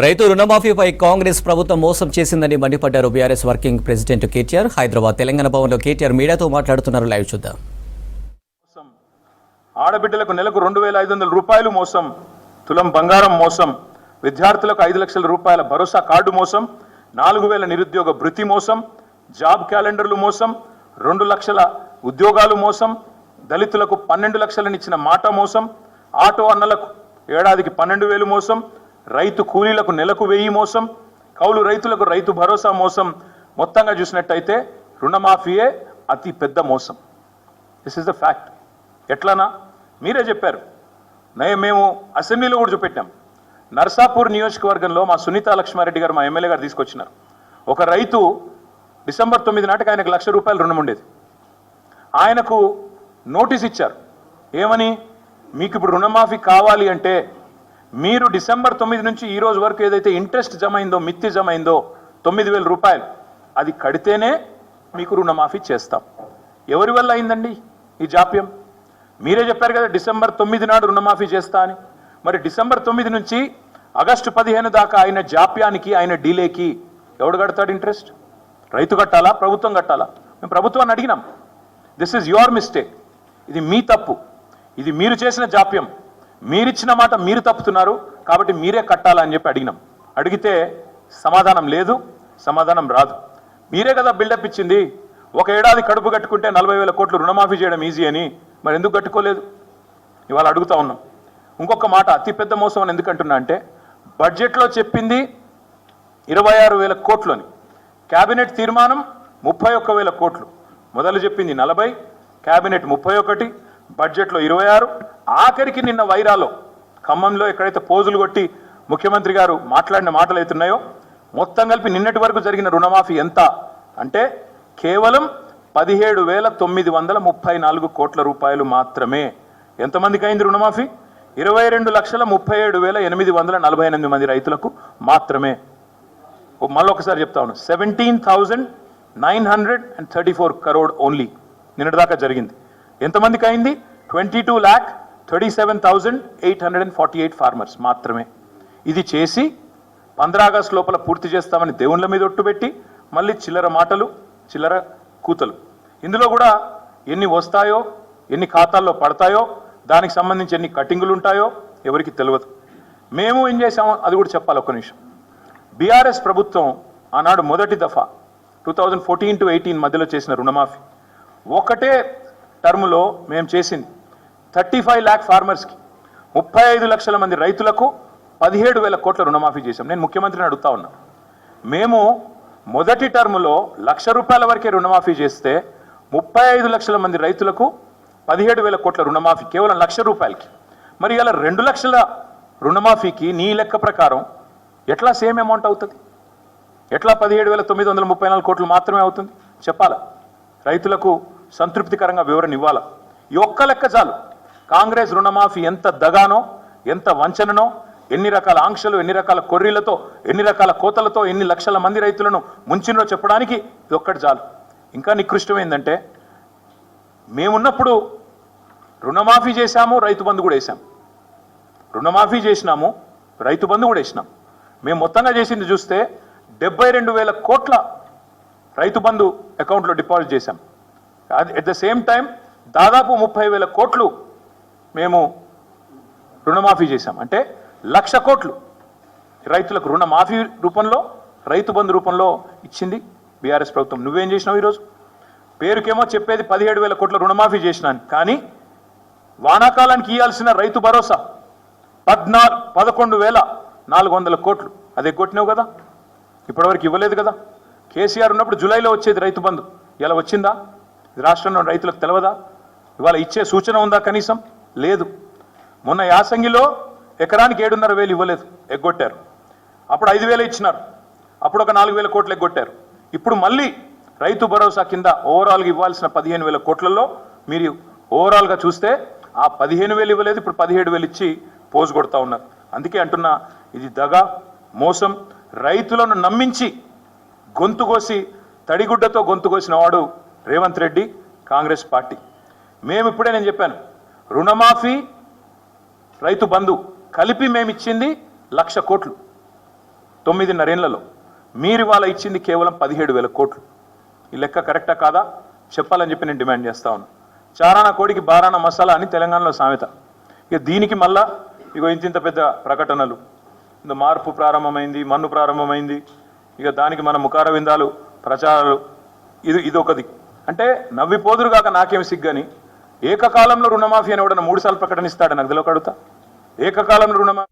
రైతు రుణమాఫీపై కాంగ్రెస్ ప్రభుత్వం మోసం చేసిందని మండిపడ్డారు BRS working president KTR. Hyderabad Telangana భవన్లో కేటీఆర్ మీడియాతో మాట్లాడుతున్నారు. లైవ్ చూద్దాం. ఆడబిడ్డలకు నెలకు రెండు వేల ఐదు వందల రూపాయలు మోసం. తులం బంగారం మోసం. విద్యార్థులకు ఐదు లక్షల రూపాయల భరోసా కార్డు మోసం. నాలుగు వేల నిరుద్యోగ భృతి మోసం. జాబ్ క్యాలెండర్లు మోసం. రెండు లక్షల ఉద్యోగాలు మోసం. దళితులకు పన్నెండు లక్షలనిచ్చిన మాట మోసం. ఆటో అన్నలకు ఏడాదికి పన్నెండు వేలు మోసం. రైతు కూలీలకు నెలకు వెయ్యి మోసం కౌలు రైతులకు రైతు భరోసా మోసం మొత్తంగా చూసినట్టయితే రుణమాఫీయే అతి పెద్ద మోసం. దిస్ ఇస్ ద ఫ్యాక్ట్ ఎట్లానా? మీరే చెప్పారు. నే- మేము అసెంబ్లీలో కూడా చూపెట్టాం. నర్సాపూర్ నియోజకవర్గంలో మా సునీత లక్ష్మారెడ్డి గారు మా ఎమ్మెల్యే గారు తీసుకొచ్చినారు. ఒక రైతు డిసెంబర్ తొమ్మిది నాటికి ఆయనకు లక్ష రూపాయలు రుణం ఉండేది. ఆయనకు నోటీస్ ఇచ్చారు. ఏమని? మీకు ఇప్పుడు రుణమాఫీ కావాలి అంటే మీరు డిసెంబర్ తొమ్మిది నుంచి ఈ రోజు వరకు ఏదైతే ఇంట్రెస్ట్ జమ అయిందో మిత్తి జమ అయిందో తొమ్మిది వేల రూపాయలు అది కడితేనే మీకు రుణమాఫీ చేస్తాం. ఎవరి వల్ల అయిందండి ఈ జాప్యం? మీరే చెప్పారు కదా డిసెంబర్ తొమ్మిది నాడు రుణమాఫీ చేస్తా అని. మరి డిసెంబర్ తొమ్మిది నుంచి ఆగస్టు పదిహేను దాకా ఆయన జాప్యానికి ఆయన డీలేకి ఎవడు కడతాడు ఇంట్రెస్ట్? రైతు కట్టాలా ప్రభుత్వం కట్టాలా? మేము ప్రభుత్వాన్ని అడిగినాం. దిస్ ఈజ్ యువర్ మిస్టేక్ ఇది మీ తప్పు. ఇది మీరు చేసిన జాప్యం. మీరిచ్చిన మాట మీరు తప్పుతున్నారు కాబట్టి మీరే కట్టాలని చెప్పి అడిగినాం. అడిగితే సమాధానం లేదు సమాధానం రాదు. మీరే కదా బిల్డప్ ఇచ్చింది. ఒక ఏడాది కడుపు కట్టుకుంటే నలభై వేల కోట్లు రుణమాఫీ చేయడం ఈజీ అని మరి ఎందుకు కట్టుకోలేదు? ఇవాళ అడుగుతా ఉన్నాం. ఇంకొక మాట అతిపెద్ద మోసం అని ఎందుకంటున్నా అంటే బడ్జెట్లో చెప్పింది ఇరవై ఆరు వేల కోట్లు అని క్యాబినెట్ తీర్మానం ముప్పై ఒక్క వేల కోట్లు. మొదలు చెప్పింది నలభై క్యాబినెట్ ముప్పై ఒకటి బడ్జెట్లో ఇరవై ఆరు. ఆఖరికి నిన్న వైరాలో ఖమ్మంలో ఎక్కడైతే పోజులు కొట్టి ముఖ్యమంత్రి గారు మాట్లాడిన మాటలు అవుతున్నాయో మొత్తం కలిపి నిన్నటి వరకు జరిగిన రుణమాఫీ ఎంత అంటే కేవలం పదిహేడు వేల తొమ్మిది వందల ముప్పై నాలుగు కోట్ల రూపాయలు మాత్రమే. ఎంతమందికి అయింది రుణమాఫీ? ఇరవై రెండు లక్షల ముప్పై ఏడు వేల ఎనిమిది వందల నలభై ఎనిమిది మంది రైతులకు మాత్రమే. ఓ మళ్ళీ ఒకసారి చెప్తా ఉన్నాను seventeen thousand nine hundred and thirty four crore only. నిన్నటిదాకా జరిగింది. ఎంతమందికి అయింది? Twenty two lakh thirty seven thousand eight hundred and forty eight farmers మాత్రమే. ఇది చేసి పంద్రా ఆగస్టు లోపల పూర్తి చేస్తామని దేవుళ్ళ మీద ఒట్టుపెట్టి మళ్ళీ చిల్లర మాటలు చిల్లర కూతలు. ఇందులో కూడా ఎన్ని వస్తాయో ఎన్ని ఖాతాల్లో పడతాయో దానికి సంబంధించి ఎన్ని కటింగులు ఉంటాయో ఎవరికి తెలియదు మేము ఏం చేసామో అది కూడా చెప్పాలి ఒక్క నిమిషం. బీఆర్ఎస్ ప్రభుత్వం ఆనాడు మొదటి దఫా two thousand fourteen to eighteen మధ్యలో చేసిన రుణమాఫీ. ఒకటే టర్మ్లో మేము చేసింది. థర్టీ ఫైవ్ ల్యాక్ ఫార్మర్స్కి ముప్పై ఐదు లక్షల మంది రైతులకు పదిహేడు వేల కోట్ల రుణమాఫీ చేశాం. నేను ముఖ్యమంత్రిని అడుగుతా ఉన్నా. మేము మొదటి టర్మ్లో లక్ష రూపాయల వరకే రుణమాఫీ చేస్తే ముప్పై ఐదు లక్షల మంది రైతులకు పదిహేడు వేల కోట్ల రుణమాఫీ కేవలం లక్ష రూపాయలకి. మరి ఇలా రెండు లక్షల రుణమాఫీకి నీ లెక్క ప్రకారం ఎట్లా సేమ్ అమౌంట్ అవుతుంది? ఎట్లా పదిహేడు వేల తొమ్మిది వందల ముప్పై నాలుగు కోట్లు మాత్రమే అవుతుంది? చెప్పాలా? రైతులకు సంతృప్తికరంగా వివరణ ఇవ్వాలి. ఈ ఒక్క లెక్క చాలు. కాంగ్రెస్ రుణమాఫీ ఎంత దగానో ఎంత వంచననో ఎన్ని రకాల ఆంక్షలు ఎన్ని రకాల కొర్రీలతో ఎన్ని రకాల కోతలతో ఎన్ని లక్షల మంది రైతులను ముంచినో చెప్పడానికి ఇది ఒక్కటి చాలు. ఇంకా నికృష్టం ఏంటంటే మేమున్నప్పుడు రుణమాఫీ చేశాము రైతు బంధు కూడా వేసాం రుణమాఫీ చేసినాము రైతు బంధు కూడా వేసినాం. మేము మొత్తంగా చేసింది చూస్తే డెబ్బై రెండు వేల కోట్ల రైతు బంధు అకౌంట్లో డిపాజిట్ చేశాం. అట్ ద సేమ్ టైం దాదాపు ముప్పై వేల కోట్లు మేము రుణమాఫీ చేశాం. అంటే లక్ష కోట్లు రైతులకు రుణమాఫీ రూపంలో రైతు బంధు రూపంలో ఇచ్చింది బీఆర్ఎస్ ప్రభుత్వం. నువ్వేం చేసినావు ఈరోజు? పేరుకేమో చెప్పేది పదిహేడు వేల కోట్ల రుణమాఫీ చేసినాను. కానీ వానాకాలానికి ఇవ్వాల్సిన రైతు భరోసా పద్నాలుగు పదకొండు వేల నాలుగు వందల కోట్లు. అది ఎగ్గొట్టినావు కదా? ఇప్పటివరకు ఇవ్వలేదు కదా? కేసీఆర్ ఉన్నప్పుడు జూలైలో వచ్చేది రైతు బంధు. ఇలా వచ్చిందా? రాష్ట్రంలో రైతులకు తెలవదా? ఇవాళ ఇచ్చే సూచన ఉందా కనీసం? లేదు. మొన్న యాసంగిలో ఎకరానికి ఏడున్నర వేలు ఇవ్వలేదు ఎగ్గొట్టారు. అప్పుడు ఐదు వేలు ఇచ్చినారు. అప్పుడు ఒక నాలుగు వేల కోట్లు ఎగ్గొట్టారు. ఇప్పుడు మళ్ళీ రైతు భరోసా కింద ఓవరాల్గా ఇవ్వాల్సిన పదిహేను వేల కోట్లలో మీరు ఓవరాల్గా చూస్తే ఆ పదిహేను వేలు ఇవ్వలేదు ఇప్పుడు పదిహేడు వేలు ఇచ్చి పోజు కొడతా ఉన్నారు. అందుకే అంటున్నా ఇది దగ మోసం. రైతులను నమ్మించి గొంతు కోసి తడిగుడ్డతో గొంతుకోసిన వాడు రేవంత్ రెడ్డి కాంగ్రెస్ పార్టీ. మేము ఇప్పుడే నేను చెప్పాను రుణమాఫీ రైతు బంధు కలిపి మేము ఇచ్చింది లక్ష కోట్లు తొమ్మిదిన్నరేళ్ళలో మీరు ఇవాళ ఇచ్చింది కేవలం పదిహేడు వేల కోట్లు. ఈ లెక్క కరెక్టా కాదా? చెప్పాలని చెప్పి నేను డిమాండ్ చేస్తా ఉన్నాను చారానా కోడికి బారానా మసాలా అని తెలంగాణలో సామెత. ఇక దీనికి మళ్ళా ఇగో ఇంత ఇంత పెద్ద ప్రకటనలు. ఇంత మార్పు ప్రారంభమైంది మన్ను ప్రారంభమైంది. ఇక దానికి మన ముఖార విందాలు ప్రచారాలు. ఇది ఇదొకది. అంటే నవ్విపోదురు కాక నాకేం సిగ్గని? ఏకకాలంలో రుణమాఫీ అని కూడా మూడు సార్లు ప్రకటనిస్తాడు నాకు తెలియక ఏకకాలంలో రుణమాఫీ